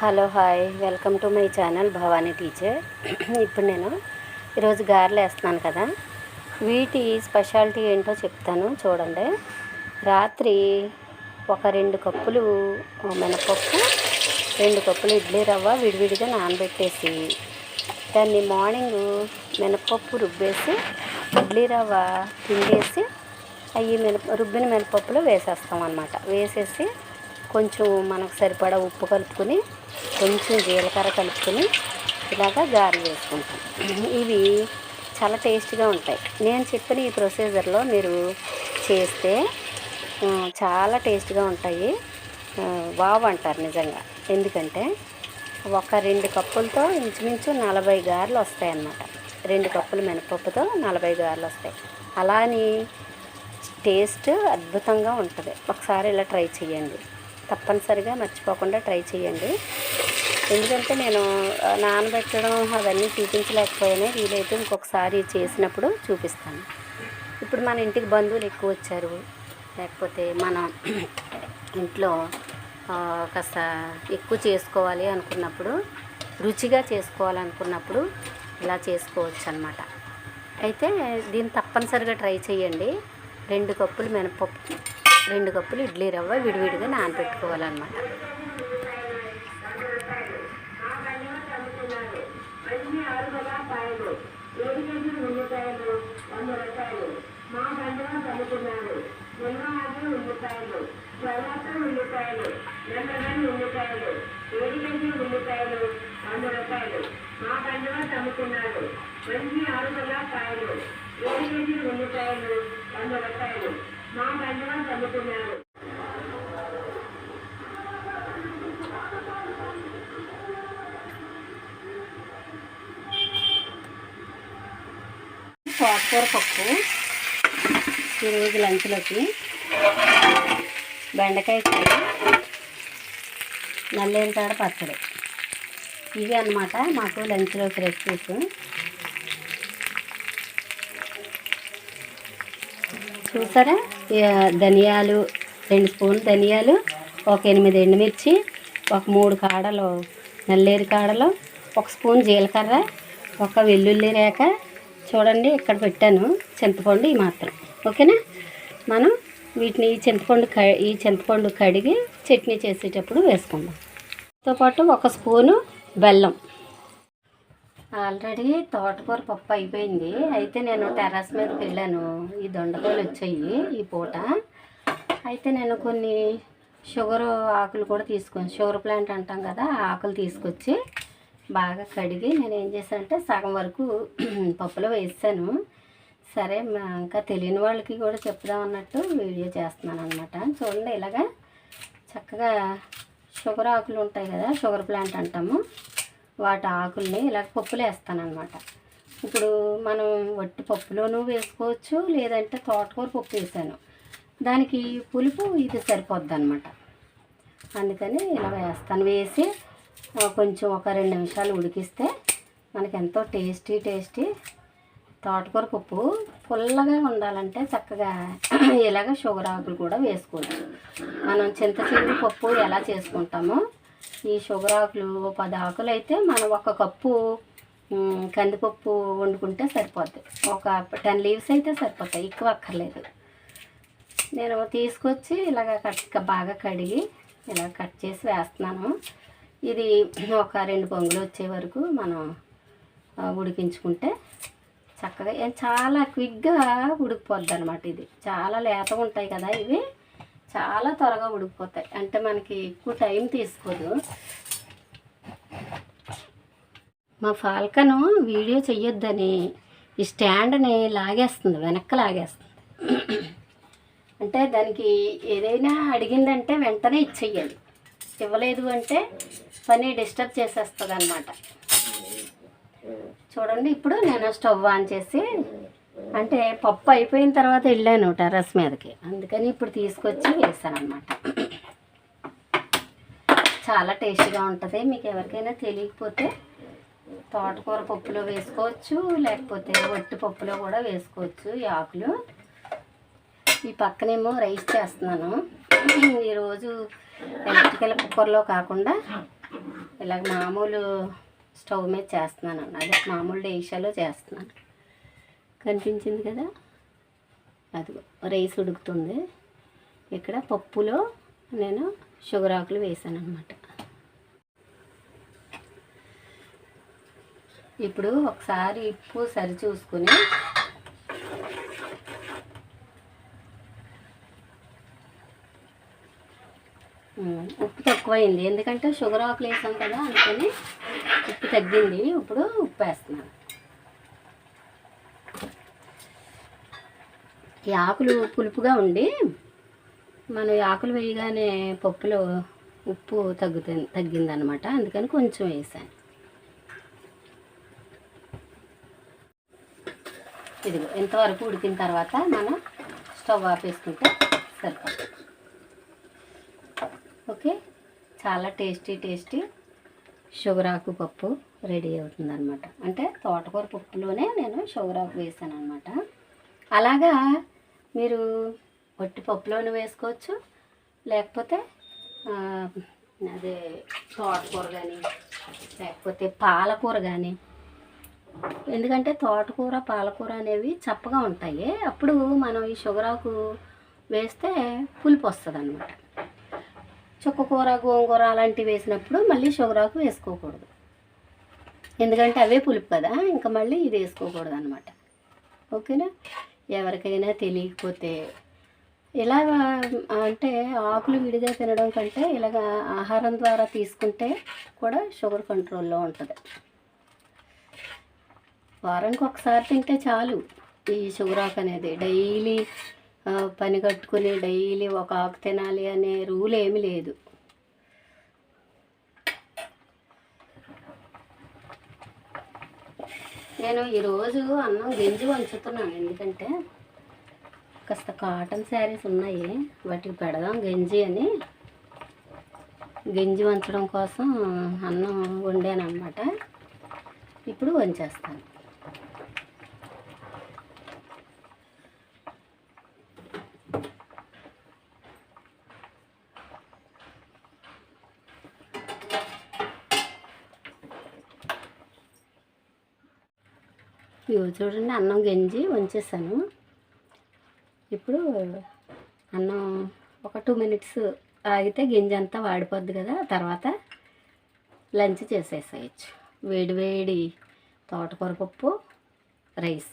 Hello hi. Welcome to my channel Bhavani teacher. ఇప్పుడు నేను ఈరోజు గారెలు వేస్తున్నాను కదా. వీటి స్పెషాలిటీ ఏంటో చెప్తాను చూడండి. రాత్రి ఒక రెండు కప్పులు మినపప్పు రెండు కప్పులు ఇడ్లీ రవ్వ విడివిడిగా నానబెట్టేసి దాన్ని మార్నింగ్ మినపప్పు రుబ్బేసి ఇడ్లీ రవ్వ పిండేసి అవి మినప రుబ్బిన మినపప్పులో వేసేస్తాం అనమాట వేసేసి కొంచెం మనకు సరిపడా ఉప్పు కలుపుకొని కొంచెం జీలకర్ర కలుపుకొని ఇలాగా గారెలు వేసుకుంటాం. ఇవి చాలా టేస్ట్గా ఉంటాయి. నేను చెప్పిన ఈ ప్రొసీజర్లో మీరు చేస్తే చాలా టేస్ట్గా ఉంటాయి. వావ్ అంటారు నిజంగా. ఎందుకంటే ఒక రెండు కప్పులతో ఇంచుమించు నలభై గారెలు వస్తాయి అన్నమాట రెండు కప్పులు మినపప్పుతో నలభై గారెలు వస్తాయి. అలా అని టేస్ట్ అద్భుతంగా ఉంటుంది. ఒకసారి ఇలా ట్రై చేయండి తప్పనిసరిగా మర్చిపోకుండా ట్రై చేయండి. ఎందుకంటే నేను నానబెట్టడం అవన్నీ చూపించలేకపోయాను. వీలైతే ఇంకొకసారి చేసినప్పుడు చూపిస్తాను. ఇప్పుడు మన ఇంటికి బంధువులు ఎక్కువ వచ్చారు. లేకపోతే మనం ఇంట్లో కాస్త ఎక్కువ చేసుకోవాలి అనుకున్నప్పుడు రుచిగా చేసుకోవాలనుకున్నప్పుడు ఇలా చేసుకోవచ్చు అనమాట అయితే దీన్ని తప్పనిసరిగా ట్రై చేయండి. రెండు కప్పులు మినపప్పు రెండు కప్పులు ఇడ్లీ రవ్వ విడివిడిగా నానబెట్టుకోవాలన్నమాట అన్ని ఏడు మా బండిలో చల్లుకున్నాడు నిల్వ ఆగి ఉల్లిపాయలు చల్లాత ఏడు ఉల్లిపాయలు మా మంచి ఆరుగల పాయలు ఏడు కేజీలు ఉల్లిపాయలు వంద రూపాయలు. మా బండిలో చమ్ముకున్నాడు పప్పు ఈరోజు లంచ్లోకి బెండకాయ కూర నల్లేంతాడ పచ్చడి. ఇవి అన్నమాట మాకు లంచ్లోకి రెసిపీస్ చూసారా? ధనియాలు రెండు స్పూన్లు ధనియాలు ఒక ఎనిమిది ఎండుమిర్చి ఒక మూడు కాడలు నల్లేరు కాడలు ఒక స్పూన్ జీలకర్ర ఒక వెల్లుల్లి రేఖ చూడండి ఇక్కడ పెట్టాను చింతపండు ఈ మాత్రం. ఓకేనా? మనం వీటిని ఈ చింతపండు క ఈ చింతపండు కడిగి చట్నీ చేసేటప్పుడు వేసుకుందాం. తో పాటు ఒక స్పూను బెల్లం. ఆల్రెడీ తోటకూర పప్పు అయిపోయింది. అయితే నేను టెర్రస్ మీదకి వెళ్ళాను. ఈ దొండకాయలు వచ్చాయి ఈ పూట. అయితే నేను కొన్ని షుగర్ ఆకులు కూడా తీసుకొని షుగర్ ప్లాంట్ అంటాం కదా ఆకులు తీసుకొచ్చి బాగా కడిగి నేను ఏం చేశానంటే సగం వరకు పప్పులో వేసాను. సరే మా- ఇంకా తెలియని వాళ్ళకి కూడా చెప్దాం అన్నట్టు వీడియో చేస్తున్నాను అనమాట చూడండి ఇలాగా చక్కగా షుగర్ ఆకులు ఉంటాయి కదా షుగర్ ప్లాంట్ అంటాము. వాటి ఆకుల్ని ఇలా పప్పులు వేస్తాను అనమాట ఇప్పుడు మనం వట్టి పప్పులోనూ వేసుకోవచ్చు లేదంటే తోటకూర పప్పు వేసాను. దానికి పులుపు ఇది సరిపోద్ది అనమాట అందుకని ఇలా వేస్తాను. వేసి కొంచెం ఒక రెండు నిమిషాలు ఉడికిస్తే మనకి ఎంతో టేస్టీ టేస్టీ తోటకూర పప్పు పుల్లగా ఉండాలంటే చక్కగా ఇలాగ షుగర్ ఆకులు కూడా వేసుకోవచ్చు. మనం చింతచిగురు పప్పు ఎలా చేసుకుంటామో ఈ షుగర్ ఆకులు ఓ పది ఆకులు అయితే మనం ఒక కప్పు కందిపప్పు వండుకుంటే సరిపోద్ది. ఒక టెన్ లీవ్స్ అయితే సరిపోతాయి ఎక్కువ అక్కర్లేదు. నేను తీసుకొచ్చి ఇలాగ కట్ బాగా కడిగి ఇలా కట్ చేసి వేస్తున్నాను. ఇది ఒక రెండు పొంగులు వచ్చే వరకు మనం ఉడికించుకుంటే చక్కగా చాలా క్విక్గా ఉడికిపోద్ది అనమాట ఇది. చాలా లేతగా ఉంటాయి కదా ఇవి. చాలా త్వరగా ఉడికిపోతాయి. అంటే మనకి ఎక్కువ టైం తీసుకోదు. మా ఫాల్కను వీడియో చెయ్యొద్దని ఈ స్టాండ్ని లాగేస్తుంది వెనక్కి లాగేస్తుంది. అంటే దానికి ఏదైనా అడిగిందంటే వెంటనే ఇచ్చేయాలి. ఇవ్వలేదు అంటే పని డిస్టర్బ్ చేసేస్తుంది అనమాట చూడండి ఇప్పుడు నేను స్టవ్ ఆన్ చేసి అంటే పప్పు అయిపోయిన తర్వాత వెళ్ళాను టెర్రస్ మీదకి. అందుకని ఇప్పుడు తీసుకొచ్చి వేసాను అనమాట చాలా టేస్టీగా ఉంటుంది. మీకు ఎవరికైనా తెలియకపోతే తోటకూర పప్పులో వేసుకోవచ్చు లేకపోతే వట్టి పప్పులో కూడా వేసుకోవచ్చు ఈ ఆకులు. ఈ పక్కనేమో రైస్ చేస్తున్నాను. ఈరోజు ఎలక్ట్రికల్ కుక్కర్లో కాకుండా ఇలాగ మామూలు స్టవ్ మీద చేస్తున్నాను. అదే మామూలు డేషాలో చేస్తున్నాను. కనిపించింది కదా? అదిగో రైస్ ఉడుకుతుంది. ఇక్కడ పప్పులో నేను షుగర్ ఆకులు వేసాను అనమాట ఇప్పుడు ఒకసారి ఉప్పు సరి చూసుకుని ఉప్పు తక్కువైంది. ఎందుకంటే షుగర్ ఆకులు వేసాం కదా అందుకని ఉప్పు తగ్గింది. ఇప్పుడు ఉప్పు వేస్తున్నాను. ఈ ఆకులు పులుపుగా ఉండి మనం ఆకులు వేయగానే పప్పులో ఉప్పు తగ్గుతుంది తగ్గిందనమాట. అందుకని కొంచెం వేసాను. ఇదిగో ఇంతవరకు ఉడికిన తర్వాత మనం స్టవ్ ఆపేసుకుంటే సరిపోతుంది. ఓకే? చాలా టేస్టీ టేస్టీ షుగర్ ఆకు పప్పు రెడీ అవుతుంది అనమాట అంటే తోటకూర పప్పులోనే నేను షుగర్ ఆకు వేసాను అనమాట అలాగా మీరు వట్టి పప్పులోనే వేసుకోవచ్చు. లేకపోతే అదే తోటకూర కానీ లేకపోతే పాలకూర కానీ ఎందుకంటే తోటకూర పాలకూర అనేవి చప్పగా ఉంటాయి. అప్పుడు మనం ఈ షుగర్ ఆకు వేస్తే పులుపు వస్తుంది అనమాట చుక్కకూర గోంగూర అలాంటివి వేసినప్పుడు మళ్ళీ షుగర్ ఆకు వేసుకోకూడదు. ఎందుకంటే అవే పులుపు కదా ఇంకా మళ్ళీ ఇది వేసుకోకూడదు అనమాట ఓకేనా? ఎవరికైనా తెలియకపోతే ఇలా అంటే ఆకులు విడిగా తినడం కంటే ఇలాగ ఆహారం ద్వారా తీసుకుంటే కూడా షుగర్ కంట్రోల్లో ఉంటుంది. వారానికి ఒకసారి తింటే చాలు ఈ షుగర్ ఆకు అనేది. డైలీ పని కట్టుకుని డైలీ ఒక ఆకు తినాలి అనే రూల్ ఏమీ లేదు. నేను ఈరోజు అన్నం గింజి వంచుతున్నాను. ఎందుకంటే కాస్త కాటన్ శారీస్ ఉన్నాయి. వాటికి పెడదాం గంజి అని. గంజి వంచడం కోసం అన్నం వండాను అనమాట ఇప్పుడు వంచేస్తాను. ఇవి చూడండి అన్నం గంజి వంచేసాను. ఇప్పుడు అన్నం ఒక టూ మినిట్స్ ఆగితే గింజ అంతా వాడిపోద్ది కదా తర్వాత లంచ్ చేసేసేయచ్చు. వేడి వేడి తోటకూర పప్పు రైస్.